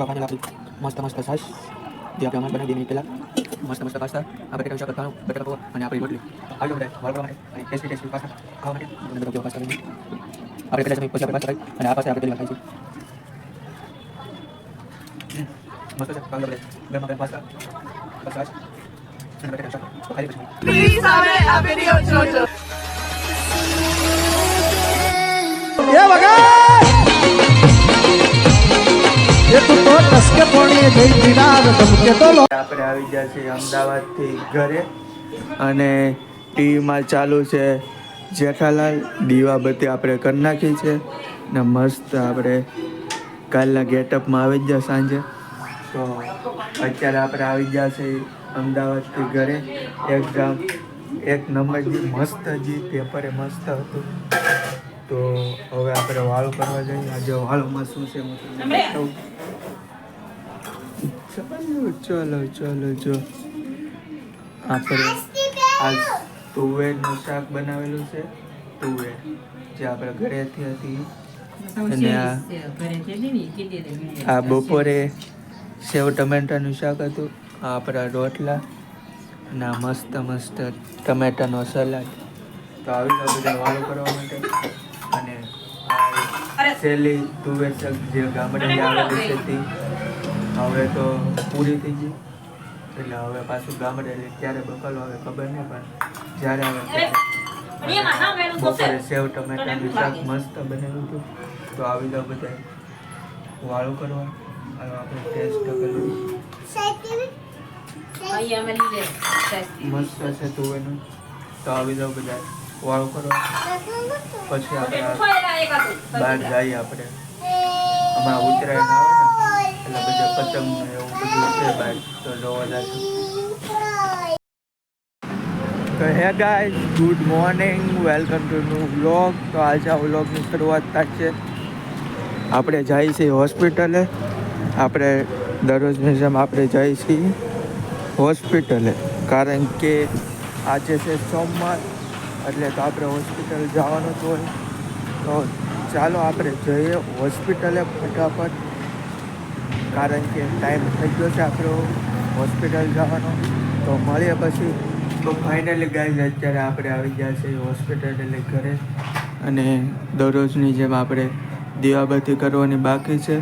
તો આપણે આપણી મસ્ત મસ્ત છાશ જે આપણે હમણાં બનાવી મિનિટ પહેલાં મસ્ત મસ્ત પાસ્તા આ બટેટા શાક અથાણું બટેટા પૌવા અને આપણી રોટલી આવી બધા વાળવા માટે અને ટેસ્ટી ટેસ્ટી પાસ્તા ખાવા માટે અને બધા કેવા પાસ્તા લઈને આપણે કદાચ પછી આપણે પાસ્તા ખાઈ અને આ પાસે આપણે પહેલી વાર ખાઈશું હમ, મસ્ત છે કાંદા બધા ગરમા ગરમ પાસ્તા છાશ અને બટેટા શાક તો ખાઈ પછી Please હવે આપણે આવી ગયા છીએ અમદાવાદથી ઘરે અને ટીવીમાં ચાલુ છે. જેઠાલાલ દીવાબત્તી આપણે કરી નાખી છે ને મસ્ત આપણે કાલના ગેટઅપમાં આવી જ ગયા સાંજે. તો અત્યારે આપણે આવી ગયા છે અમદાવાદથી ઘરે. એક્ઝામ એક નંબર જે મસ્ત જે પેપરે મસ્ત હતું. તો હવે આપણે વાળું કરવા જઈએ. આજે વાળુમાં શું છે હું તમને બતાવું. ચાલો ચાલો ચાલો જો. આપણે આજ તુવેરનું શાક બનાવેલું છે તુવેર જે આપણે ઘરેથી હતી. અને આ આ બપોરે સેવ ટમેટાનું શાક હતું આ આપણા રોટલા અને મસ્ત મસ્ત ટમેટાનો સલાડ. તો આવી ગયો બધા વાળો કરવા માટે. છેલ્લી તુવેર શાક જે ગામડે આવેલી છે તે. હવે તો પૂરી થઈ ગઈ. એટલે હવે પાછું ગામડે એટલે ક્યારે બકાલો આવે ખબર નહીં પણ જ્યારે આવે બપોરે સેવ ટમેટાનું શાક મસ્ત બનેલું હતું. તો આવી જાવ બધા વાળું કરવા. હવે આપણે ટેસ્ટ કરવું. મસ્ત છે તુવેરનું તો આવી જાવ બધા વાળું કરો. પછી આપણે બહાર જઈએ આપણે. હમણાં ઉત્તરાયણ આવે ને એટલે બધા પતંગ એવું બધું છે બહાર. તો જોવા જશું. તો hey guys good morning welcome to new vlog તો આજે આ વ્લોગની શરૂઆત છે. આપણે જઈએ છીએ હોસ્પિટલે આપણે દરરોજની જેમ આપણે જઈએ છીએ હોસ્પિટલે કારણ કે આજે છે સોમવાર. એટલે તો આપણે હોસ્પિટલ જવાનું જ હોય. તો ચાલો આપણે જઈએ હોસ્પિટલે ફટાફટ. કારણ કે ટાઈમ થઈ ગયો છે આપણો હોસ્પિટલ જવાનો. તો મળીએ પછી. તો ફાઇનલી ગાઈઝ અત્યારે આપણે આવી ગયા છે હોસ્પિટલ એટલે ઘરે. અને દરરોજની જેમ આપણે દીવાબત્તી કરવાની બાકી છે.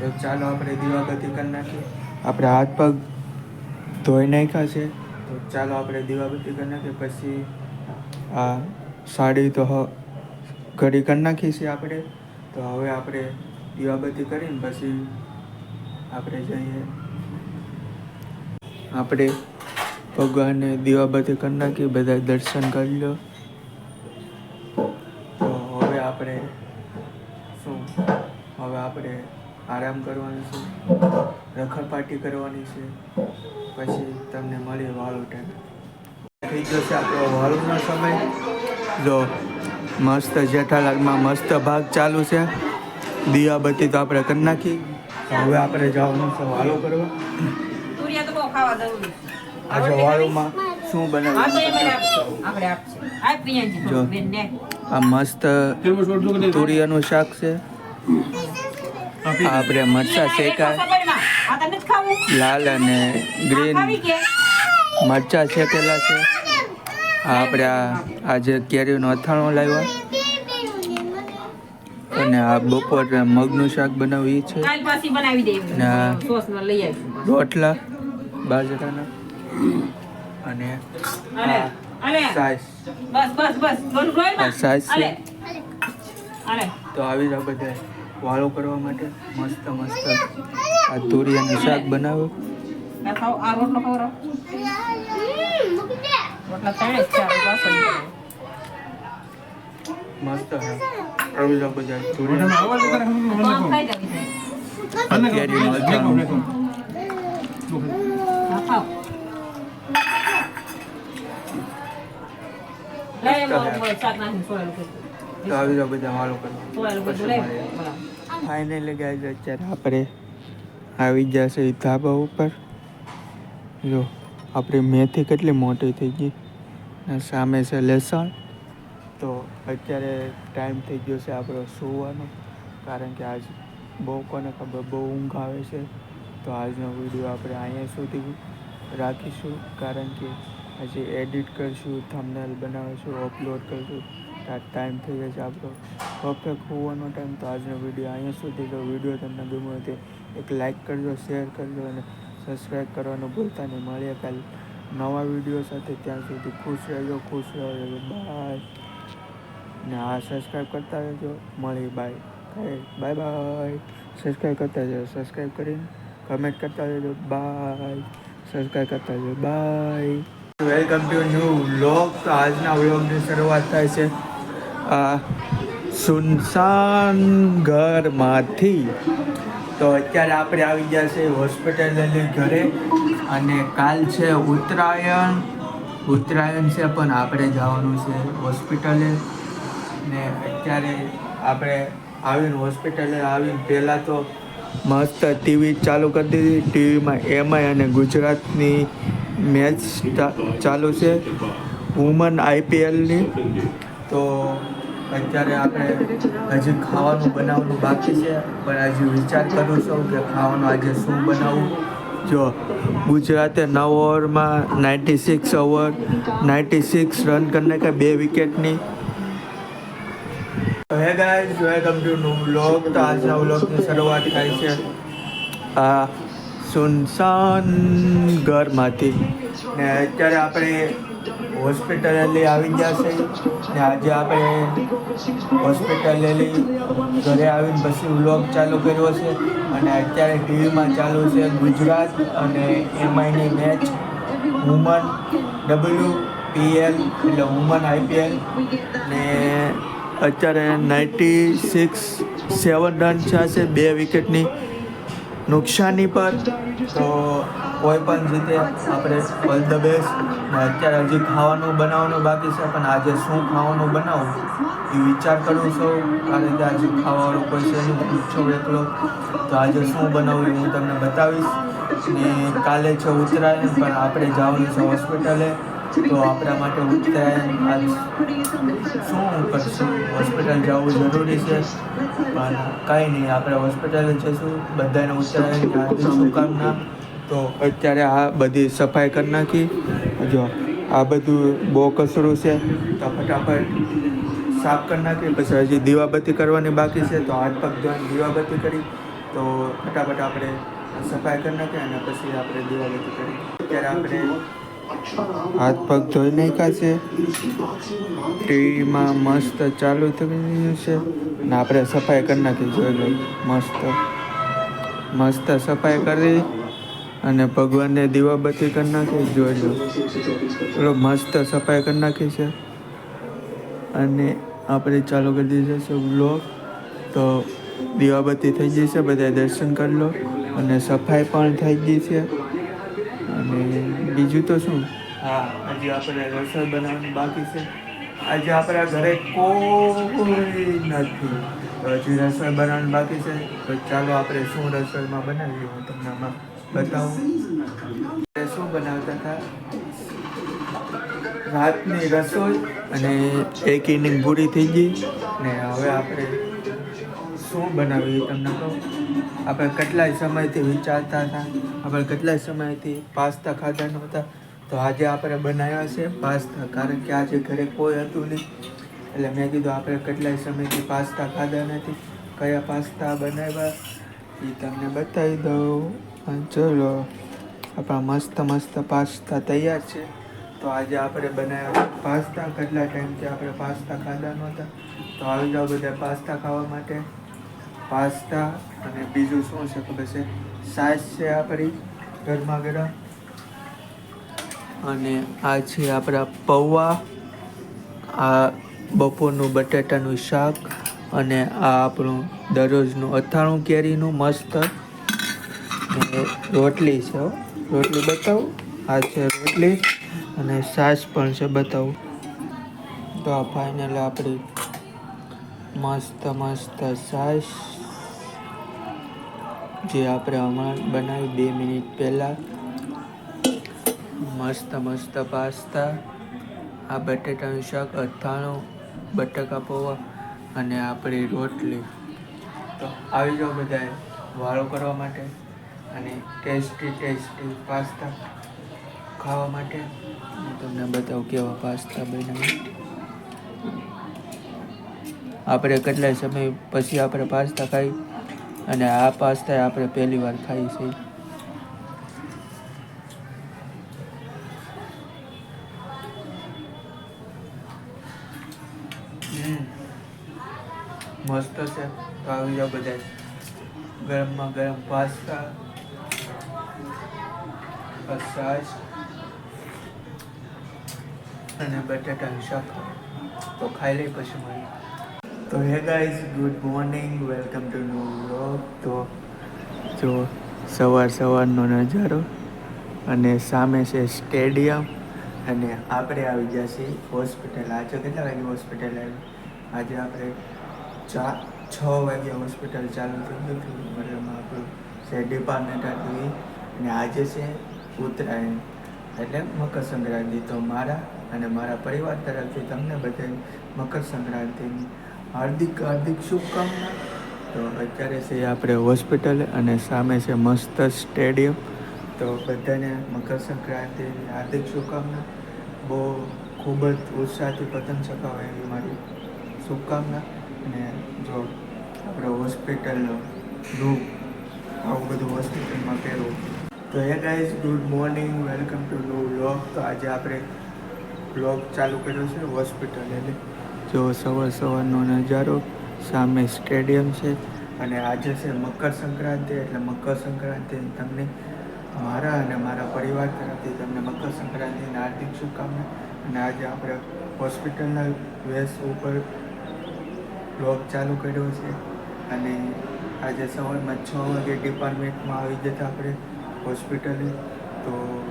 તો ચાલો આપણે દીવાબત્તી કરી નાખીએ. આપણે હાથ પગ ધોઈ નાખ્યા છે. તો ચાલો આપણે દીવાબત્તી કરી નાખીએ. પછી આ સાડી તો ઘડી કરી નાખી છે આપણે. તો હવે આપણે દીવા બધી કરીને પછી આપણે જઈએ. આપણે ભગવાનને દીવાબત્તી કરી નાખી બધા દર્શન કરી લો. તો હવે આપણે શું? હવે આપણે આરામ કરવાનો છે. રખડપાટી કરવાની છે. પછી તમને મળીએ વાળો ટાઈમ થઈ જશે આપણો વાળુનો સમય. જો મસ્ત જેઠાલાલમાં મસ્ત ભાગ ચાલુ છે. દીવાબત્તી તો આપણે કરી નાખી. હવે આપણે જવાનું છે વાળો કરવા. આજે વાળુમાં શું બનાવ્યું. આ જો. આ મસ્ત તુરિયાનું શાક છે. આપણે મરચા શેકા? લાલ અને ગ્રીન મરચા શેકેલા છે. આપણે આ આજે કેરીનું અથાણું લાવ્યા. અને આ બપોરે મગનું શાક બનાવ્યું છે કાલ પાછી બનાવી દેવી. ના. સોસમાં લઈ આવીશું. રોટલા બાજરાના. અને. સાઈઝ છે. તો આવી જાઓ બધા વાળો કરવા માટે. મસ્ત મસ્ત. આ તુરિયાનું શાક બનાવ્યું રોટલો ત્રણે જ છે મસ્ત આવી જાવ તો દો. તો આવી સોળેલું લઈ મળીએ. બરાબર. ફાઇનલી અત્યારે આપણે આવી જશે ધાબા ઉપર. જો. આપણી મેથી કેટલી મોટી થઈ ગઈ અને સામે છે લસણ. તો અત્યારે ટાઈમ થઈ ગયો છે આપણો સૂવાનો, કારણ કે આજ બહુ કોને ખબર, બહુ ઊંઘ આવે છે. તો આજનો વીડિયો આપણે અહીંયા સુધી રાખીશું, કારણ કે હજી એડિટ કરીશું થંબનેલ બનાવીશું અપલોડ કરીશું. ટાઈમ થઈ જશે આપણો પરફેક્ટ હોવાનો ટાઈમ તો આજનો વીડિયો અહીંયા સુધી તો વીડિયો તમને ગમ્યો તે એક લાઈક કરજો શેર કરજો અને સબસ્ક્રાઈબ કરવાનું ભૂલતા નહીં. મળીએ કાલ નવા વીડિયો સાથે. ત્યાં સુધી ખુશ રહેજો ખુશ રહેજો બાય ને હા સબસ્ક્રાઈબ કરતા રહેજો. મળી બાય બાય બાય સબસ્ક્રાઈબ કરતા રહેજો. સબસ્ક્રાઈબ કરીને કમેન્ટ કરતા રહેજો. બાય સબસ્ક્રાઈબ કરતા રહેજો. Bye welcome to new vlog આજના વ્લોગની શરૂઆત થાય છે, આ સુનસાન ઘરમાંથી. તો અત્યારે આપણે આવી ગયા છે હોસ્પિટલની ઘરે અને કાલ છે ઉત્તરાયણ. ઉત્તરાયણ છે પણ આપણે જવાનું છે હોસ્પિટલે. ને અત્યારે આપણે આવીને હોસ્પિટલે આવીને પહેલાં તો મસ્ત ટીવી ચાલુ કરી દીધી. ટીવીમાં એમઆઈ અને ગુજરાતની મેચ ચાલુ છે. વુમન આઈપીએલની. તો અત્યારે આપણે હજી ખાવાનું બનાવવાનું બાકી છે, પણ હજી વિચાર કરું છું કે ખાવાનું આજે શું બનાવવું જો, ગુજરાતે નવ ઓવરમાં ninety six over ninety six run કરીને કે બે વિકેટની હે ગાઈઝ વેલકમ ટુ નું બ્લોગ તો આજના બ્લોગની શરૂઆત થાય છે આ સુનસાન ઘરમાંથી. ને અત્યારે આપણે હોસ્પિટલે આવી છે. ને આજે આપણે હોસ્પિટલે ઘરે આવીને પછી વ્લોગ ચાલુ કર્યો છે. અને અત્યારે ટીવીમાં ચાલુ છે ગુજરાત અને એમઆઈની મેચ. વુમન ડબલ્યુ પીએલ એટલે વુમન આઈપીએલ ને અત્યારે નાઇન્ટી સિક્સ સેવન રન છે બે વિકેટની નુકસાની પર. તો કોઈ પણ રીતે આપણે ઓલ ધ બેસ્ટ. અત્યારે હજી ખાવાનું બનાવવાનું બાકી છે, પણ આજે શું ખાવાનું બનાવું એ વિચાર કરું છું. કારણ કે આજે ખાવાનું કોઈ છે નહીં પૂછો એકલો. તો આજે શું બનાવું એ હું તમને બતાવીશ. ને કાલે છે ઉત્તરાયણ, પણ આપણે જવાનું છે હોસ્પિટલે. તો આપણા માટે ઉત્તરાયણ આજ શું કરશું? હોસ્પિટલ જવું જરૂરી છે. પણ કાંઈ નહીં, આપણે હોસ્પિટલે જઈશું. બધાને ઉત્તરાયણ શુભકામના. તો અત્યારે આ બધી સફાઈ કરી નાખી. જો, આ બધું બહુ કચરું છે. તો ફટાફટ સાફ કરી નાખી. પછી હજી દીવાબત્તી કરવાની બાકી છે. તો હાથ પગ ધોઈને દીવાબત્તી કરી. તો ફટાફટ આપણે સફાઈ કરી નાખીએ અને પછી આપણે દીવાબત્તી કરી. અત્યારે આપણે હાથ પગ ધોઈ નાખ્યા છે. ટીવીમાં મસ્ત ચાલુ થઈ ગયું છે. ને આપણે સફાઈ કરી નાખી. જોઈ લો, મસ્ત મસ્ત સફાઈ કરી. અને ભગવાનને દીવાબત્તી કરી નાખી જોઈ લો. મસ્ત સફાઈ કરી નાખી છે. અને આપણે ચાલુ કરી દીધો છે વ્લોગ તો દીવાબત્તી થઈ ગઈ છે બધા દર્શન કરી લો. અને સફાઈ પણ થઈ ગઈ છે. અને બીજું તો શું? હા હજી આપણે રસોઈ બનાવવાની બાકી છે. આજે આપણા ઘરે કોઈ નથી. તો હજી રસોઈ બનાવવાની બાકી છે. તો ચાલો આપણે શું રસોઈમાં બનાવીએ હું તમને આમાં? બતાવું શું બનાવતા હતા રાતની રસોઈ અને એક ઇનિંગ પૂરી થઈ ગઈ. ને હવે આપણે શું બનાવીએ તમને કહું? આપણે કેટલાય સમયથી વિચારતા હતા. આપણે કેટલાય સમયથી પાસ્તા ખાધા નહોતા. તો આજે આપણે બનાવ્યા છે પાસ્તા. કારણ કે આજે ઘરે કોઈ હતું નહીં. એટલે મેં કીધું આપણે કેટલાય સમયથી પાસ્તા ખાધા નથી. કયા પાસ્તા બનાવ્યા? એ તમને બતાવી દઉં. અને ચલો, આપણા મસ્ત મસ્ત પાસ્તા તૈયાર છે. તો આજે આપણે બનાવ્યા પાસ્તા, કેટલા ટાઈમથી આપણે પાસ્તા ખાધા નહોતા તો આવી જાઓ બધા પાસ્તા ખાવા માટે. પાસ્તા અને બીજું શું છે ખબર છે? સાસ છે આપણી ગરમા ગરમ અને આ છે આપણા પૌવા, આ બપોરનું બટાટાનું શાક અને આ આપણું દરરોજનું અથાણું કેરીનું મસ્ત રોટલી છે. રોટલી બતાવું. આ છે રોટલી. અને સાસ પણ છે, બતાવું. તો આ ફાઇનલ આપણી મસ્ત મસ્ત સાસ. જે આપણે હમણાં બનાવી બે મિનિટ પહેલાં. મસ્ત મસ્ત પાસ્તા. આ બટેટાનું શાક, અથાણું, બટાકા પૌવા અને આપણી રોટલી. તો આવી જાઓ બધાએ. વાળો કરવા માટે. અને ટેસ્ટી ટેસ્ટી પાસ્તા ખાવા માટે. હું તમને બતાવું કેવા પાસ્તા બન્યા આપણે કેટલાય સમય પછી આપણે પાસ્તા ખાઈ અને આ પાસ્તા આપણે પહેલી વાર ખાઈ છે. મસ્ત છે. તો આવી જાઓ બધા ગરમમાં ગરમ પાસ્તા છાશ અને બટાટાનું શાક તો ખાઈ લઈ પછી મળી. તો hey guys good morning. Welcome to new vlog. તો જો સવાર સવારનો નજારો અને સામે છે સ્ટેડિયમ અને આપણે આવી ગયા છીએ હોસ્પિટલ. આજે કેટલા વાગે હોસ્પિટલ આવી આજે આપણે ચા, છ વાગે હોસ્પિટલ ચાલુ થઈ ગયું હતું. મતલબ આપણું જે ડિપાર્ટમેન્ટ હતું અને આજે છે ઉત્તરાયણ. એટલે મકર સંક્રાંતિ તો મારા અને મારા પરિવાર તરફથી તમને બધે મકર સંક્રાંતિની હાર્દિક હાર્દિક શુભકામના. તો અત્યારે છે આપણે હોસ્પિટલ અને સામે છે મસ્ત સ્ટેડિયમ. તો બધાને મકર સંક્રાંતિની હાર્દિક શુભકામના. બહુ ખૂબ જ ઉત્સાહથી પતંગ ચગાવે એવી મારી શુભકામના. અને જો આપણે હોસ્પિટલનો રૂપ આવું બધું હોસ્પિટલમાં પહેરવું. તો hey guys good morning welcome to new vlog તો આજે આપણે વ્લોગ ચાલુ કર્યો છે હોસ્પિટલ એટલે. જો સવાર સવારનો નજારો, સામે સ્ટેડિયમ છે, અને આજે છે મકર સંક્રાંતિ, એટલે મકર સંક્રાંતિ તમને મારા અને મારા પરિવાર તરફથી તમને મકર સંક્રાંતિની હાર્દિક શુભકામના. અને આજે આપણે હોસ્પિટલના વેસ ઉપર બ્લોગ ચાલુ કર્યો છે. અને આજે સવારમાં છ વાગે ડિપાર્ટમેન્ટમાં આવી જતા આપણે હોસ્પિટલે. તો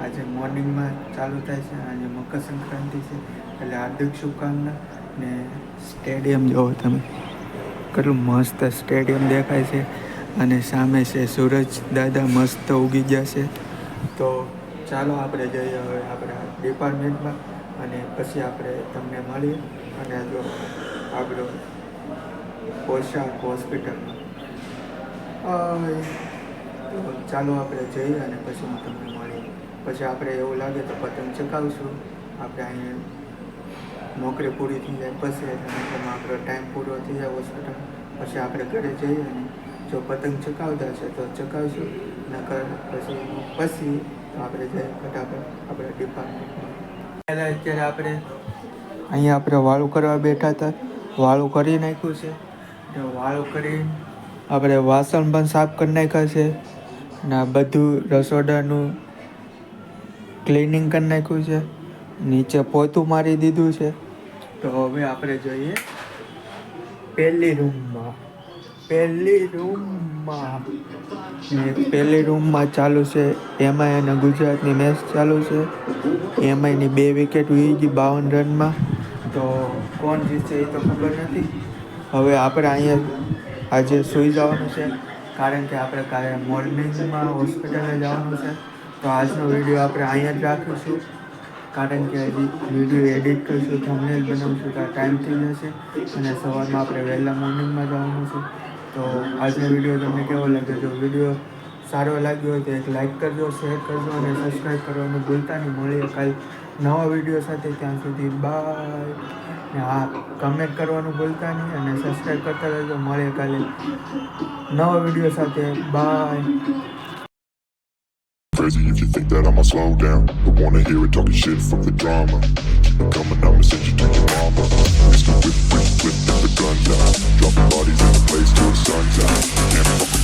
આજે મોર્નિંગમાં ચાલુ થાય છે. આજે મકર સંક્રાંતિ છે. એટલે હાર્દિક શુભકામના ને સ્ટેડિયમ જુઓ તમે. કેટલું મસ્ત સ્ટેડિયમ દેખાય છે. અને સામે છે સૂરજ દાદા મસ્ત ઉગી ગયા છે. તો ચાલો આપણે જઈએ હવે આપણા ડિપાર્ટમેન્ટમાં અને પછી આપણે તમને મળીએ. અને જો આપણો પોશાક હોસ્પિટલમાં. ચાલો આપણે જઈએ અને પછી હું તમને મળીએ પછી આપણે એવું લાગે તો પતંગ ચકાવશું આપણે અહીંયા નોકરી પૂરી થઈ જાય, પછી એમાં આપણો ટાઈમ પૂરો થઈ જાય હોસ્પિટલ પછી આપણે ઘરે જઈએ અને જો પતંગ ચકાવતા છે તો ચકાવશું નકર પછી પછી તો આપણે જઈએ ફટાફટ આપણે ડિપાર્ટમેન્ટમાં પહેલાં અત્યારે આપણે અહીંયા આપણે વાળું કરવા બેઠા હતા. વાળું કરી નાખ્યું છે. વાળું કરી આપણે વાસણ પણ સાફ કરી નાખ્યા છે. આ બધું રસોડાનું ક્લિનિંગ કરી નાખ્યું છે. નીચે પોતું મારી દીધું છે. તો હવે આપણે જોઈએ પહેલી રૂમમાં પહેલી રૂમમાં ને પહેલી રૂમમાં ચાલુ છે. એમાં અને ગુજરાતની મેચ ચાલુ છે. એમાંયની બે વિકેટ વી ગઈ બાવન રનમાં. તો કોણ જીતશે એ તો ખબર નથી. હવે આપણે અહીંયા આજે સૂઈ જવાનું છે. કારણ કે આપણે કાલે મોર્નિંગમાં હોસ્પિટલે જવાનું છે. તો આજનો વીડિયો આપણે અહીંયા જ રાખીશું. કારણ કે હજી વીડિયો એડિટ કરીશું થંબનેલ બનાવશું, તો ટાઈમ થઈ જશે. અને સવારમાં આપણે વહેલા મોર્નિંગમાં જવાનું છે. તો આજનો વીડિયો તમને કેવો લાગ્યો? જો વીડિયો સારો લાગ્યો હોય તો એક લાઈક કરજો શેર કરજો અને સબસ્ક્રાઈબ કરવાનું ભૂલતા નહીં. મળીએ કાલ નવા વિડીયો સાથે ત્યાં સુધી બાય ને કમેન્ટ કરવાનું ભૂલતા નહીં અને સબસ્ક્રાઈબ કરતા રહેજો મળે કાલે નવા વિડીયો સાથે bye Crazy if you think that I'ma slow down But wanna hear it talking shit from the drama Keep it coming, I'ma send you to your mama whip, whip, the gun down Dropping bodies in the place till the sun's out Can't fuck